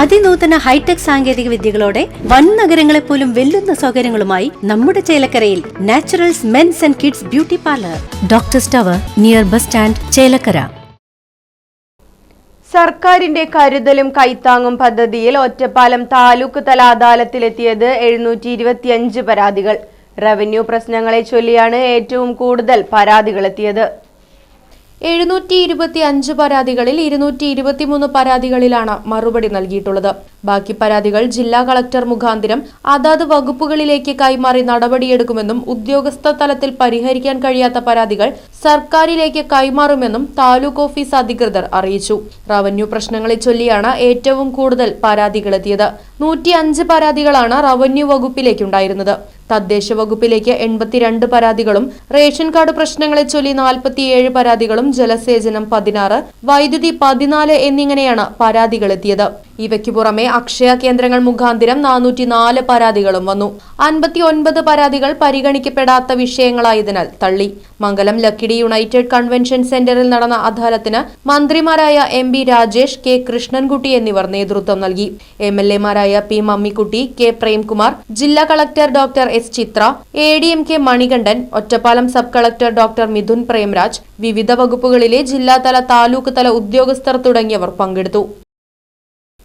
അതിനൂതന hi tech സാങ്കേതിക വിദ്യകളോടെ വൻ നഗരങ്ങളെ പോലും വെല്ലുന്ന സൗകര്യങ്ങളുമായി നമ്മുടെ ചേലക്കരയിൽ naturals men's and kids beauty parlour. Doctor tower near bus stand Chelakkara. സർക്കാരിന്റെ കരുതലും കൈത്താങ്ങും പദ്ധതിയിൽ ഒറ്റപ്പാലം താലൂക്ക് തല അദാലത്തിലെത്തിയത് എഴുന്നൂറ്റി ഇരുപത്തിയഞ്ച് പരാതികൾ. റവന്യൂ പ്രശ്നങ്ങളെ ചൊല്ലിയാണ് ഏറ്റവും കൂടുതൽ പരാതികളെത്തിയത്. എഴുന്നൂറ്റി ഇരുപത്തി അഞ്ച് പരാതികളിൽ ഇരുന്നൂറ്റി ഇരുപത്തിമൂന്ന് പരാതികളിലാണ് മറുപടി നൽകിയിട്ടുള്ളത്. ബാക്കി പരാതികൾ ജില്ലാ കളക്ടർ മുഖാന്തിരം അതാത് വകുപ്പുകളിലേക്ക് കൈമാറി നടപടിയെടുക്കുമെന്നും ഉദ്യോഗസ്ഥ തലത്തിൽ പരിഹരിക്കാൻ കഴിയാത്ത പരാതികൾ സർക്കാരിലേക്ക് കൈമാറുമെന്നും താലൂക്ക് ഓഫീസ് അധികൃതർ അറിയിച്ചു. റവന്യൂ പ്രശ്നങ്ങളെ ചൊല്ലിയാണ് ഏറ്റവും കൂടുതൽ പരാതികളെത്തിയത്. നൂറ്റി അഞ്ച് പരാതികളാണ് റവന്യൂ വകുപ്പിലേക്കുണ്ടായിരുന്നത്. തദ്ദേശ വകുപ്പിലേക്ക് എൺപത്തിരണ്ട് പരാതികളും റേഷൻ കാർഡ് പ്രശ്നങ്ങളെ ചൊല്ലി നാൽപ്പത്തിയേഴ് പരാതികളും ജലസേചനം പതിനാറ് വൈദ്യുതി പതിനാല് എന്നിങ്ങനെയാണ് പരാതികളെത്തിയത്. ഇവയ്ക്കു പുറമെ അക്ഷയ കേന്ദ്രങ്ങൾ മുഖാന്തിരം നാനൂറ്റി നാല് പരാതികളും വന്നു. അൻപത്തി ഒൻപത് പരാതികൾ പരിഗണിക്കപ്പെടാത്ത വിഷയങ്ങളായതിനാൽ തള്ളി. മംഗലം ലക്കിടി യുണൈറ്റഡ് കൺവെൻഷൻ സെന്ററിൽ നടന്ന അദാലത്തിന് മന്ത്രിമാരായ M B Rajesh K Krishnankutty എന്നിവർ നേതൃത്വം നൽകി. M L P Mammikutty K Premkumar ജില്ലാ collector doctor S Chithra A D M K Manikandan Ottapalam sub collector doctor Mithun Premraj വിവിധ വകുപ്പുകളിലെ ജില്ലാതല താലൂക്ക് തല ഉദ്യോഗസ്ഥർ തുടങ്ങിയവർ പങ്കെടുത്തു.